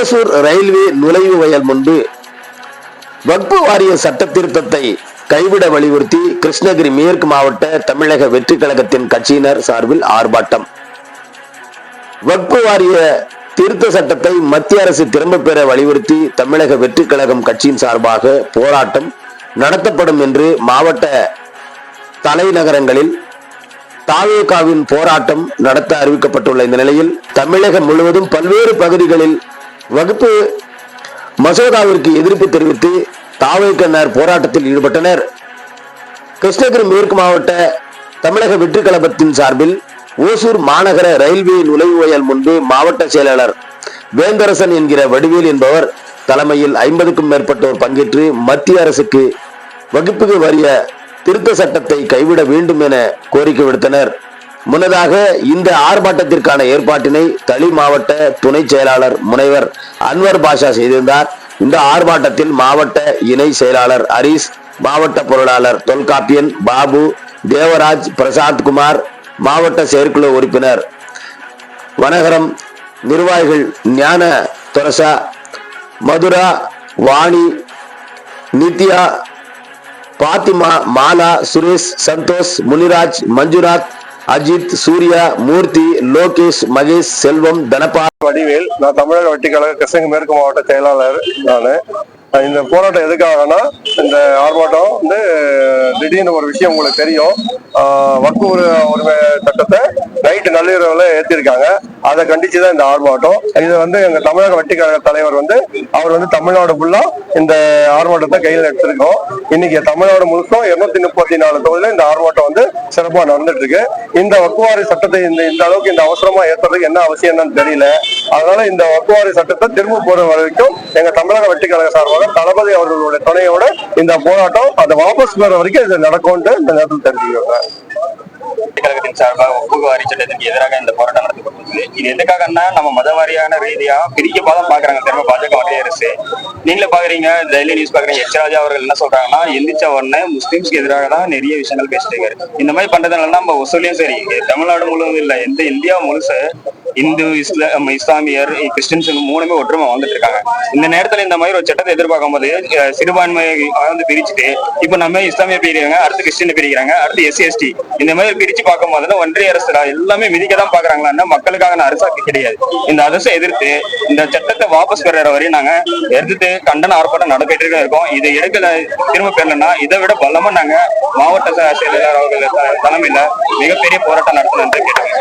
Hosur railway நுழைவு வயல் முன்பு வக்பு வாரிய சட்ட திருத்தத்தை கைவிட வலியுறுத்தி கிருஷ்ணகிரி மேற்கு மாவட்ட தமிழக வெற்றி கழகத்தின் கட்சியினர் சார்பில் ஆர்ப்பாட்டம். வக்பு வாரிய திருத்த சட்டத்தை மத்திய அரசு திரும்ப பெற வலியுறுத்தி தமிழக வெற்றி கழகம் கட்சியின் சார்பாக போராட்டம் நடத்தப்படும் என்று மாவட்ட தலைநகரங்களில் தாவேகாவின் போராட்டம் நடத்த அறிவிக்கப்பட்டுள்ள இந்த நிலையில் தமிழகம் முழுவதும் பல்வேறு பகுதிகளில் வகுப்பு மசோதாவிற்கு எதிர்ப்பு தெரிவித்து தாவேக்கனர் போராட்டத்தில் ஈடுபட்டனர். கிருஷ்ணகிரி மேற்கு மாவட்ட தமிழக வெற்றி கழகத்தின் சார்பில் ஓசூர் மாநகர ரயில்வே நுழைவுவயல் முன்பு மாவட்ட செயலாளர் வேந்தரசன் என்கிற வடிவேல் என்பவர் தலைமையில் ஐம்பதுக்கும் மேற்பட்டோர் பங்கேற்று மத்திய அரசுக்கு வகுப்புக்கு வரிய திருத்த சட்டத்தை கைவிட வேண்டும் என கோரிக்கை விடுத்தனர். முன்னதாக இந்த ஆர்ப்பாட்டத்திற்கான ஏற்பாட்டினை தளி மாவட்ட துணை செயலாளர் முனைவர் அன்வர் பாஷா செய்திருந்தார். இந்த ஆர்ப்பாட்டத்தில் மாவட்ட இணை செயலாளர் ஹரிஷ் மாவட்ட பொருளாளர் தொல்காப்பியன் பாபு தேவராஜ் பிரசாத் குமார் மாவட்ட செயற்குழு உறுப்பினர் வனகரம் நிர்வாகிகள் ஞான தொரசா மதுரா வாணி நித்யா பாத்திமா மாலா சுரேஷ் சந்தோஷ் முனிராஜ் மஞ்சுநாத் அஜித் சூர்யா மூர்த்தி லோகேஷ் மகேஷ் செல்வம் தனபா வடிவேல் நான் தமிழக வட்டி கழக கிருஷ்ணகிரி மேற்கு மாவட்ட செயலாளர் நான். இந்த போராட்டம் எதுக்காகனா இந்த ஆர்ப்பாட்டம் வந்து திடீர்னு ஒரு விஷயம் உங்களுக்கு தெரியும். ஆஹ் உரிமை சட்டத்தை நைட்டு நள்ளிரவுல ஏற்றிருக்காங்க அதை கண்டிச்சு தான் இந்த ஆர்ப்பாட்டம். இது வந்து எங்க தமிழக வட்டி கழக தலைவர் வந்து அவர் வந்து தமிழ்நாடு ஃபுல்லா இந்த ஆர்ப்பாட்டத்தை கையில் எடுத்திருக்கோம். இன்னைக்கு தமிழ்நாடு முழுசும் இருநூத்தி முப்பத்தி நாலு தொகுதியில இந்த ஆர்ப்பாட்டம் வந்து சிறப்பா நடந்துட்டு இருக்கு இந்த வக்குவாரி சட்டத்தை இந்த இந்த அளவுக்கு இந்த அவசரமா ஏற்றுறதுக்கு என்ன அவசியம் என்னன்னு தெரியல. அதனால இந்த வக்குவாரி சட்டத்தை திரும்ப போற வரைக்கும் எங்க தமிழக வெற்றி கழக சார்பாக தளபதி அவர்களுடைய துணையோட இந்த போராட்டம் அதை வாபஸ் பெற வரைக்கும் இது நடக்கும்னு இந்த நேரத்தில் தெரிஞ்சுக்கிறேன். கழகத்தின் சார்பாக ஒப்புக வாரி சட்டத்திற்கு எதிராக இந்த போராட்டம் நடத்தப்பட்டது இது எதுக்காகன்னா நம்ம மதவாரியான ரீதியா பிரிக்க தான் பாக்குறாங்க திரும்ப பாஜக மத்திய அரசு. நீங்களே பாக்குறீங்க டெய்லி நியூஸ் பாக்குறீங்க எச் ராஜா அவர்கள் என்ன சொல்றாங்கன்னா எந்திரிச்ச உடனே முஸ்லிம்ஸ்க்கு எதிராக தான் நிறைய விஷயங்கள் பேசிட்டு இருக்காரு. இந்த மாதிரி பண்றதுனால நம்ம ஒசூலையும் சரி தமிழ்நாடு முழுவதும் இல்ல எந்த இந்தியா முழுசு இந்து இஸ்லாம் இஸ்லாமியர் கிறிஸ்டின்ஸ் மூணுமே ஒற்றுமை வந்துட்டு இருக்காங்க இந்த நேரத்துல இந்த மாதிரி ஒரு சட்டத்தை எதிர்பார்க்கும் போது சிறுபான்மையை வந்து பிரிச்சுட்டு இப்ப நம்ம இஸ்லாமிய பிரிக்கிறாங்க அடுத்து கிறிஸ்டின் பிரிக்கிறாங்க அடுத்து எஸ்சி எஸ்டி இந்த மாதிரி பிரிச்சு பார்க்கும் போது ஒன்றிய அரசு எல்லாமே மிதிக்க தான் பாக்குறாங்களான்னா மக்களுக்கான அரசாக்கு கிடையாது. இந்த அரசை எதிர்த்து இந்த சட்டத்தை வாபஸ் பெற வரையும் நாங்க எதிர்த்து கண்டன ஆர்ப்பாட்டம் நடத்திட்டு இருக்கோம். இது எடுக்கல திரும்ப பெறலன்னா இதை விட பலமா நாங்க மாவட்ட செயலாளர் அவர்கள் தலைமையில மிகப்பெரிய போராட்டம் நடத்தணும் என்று கேட்டாங்க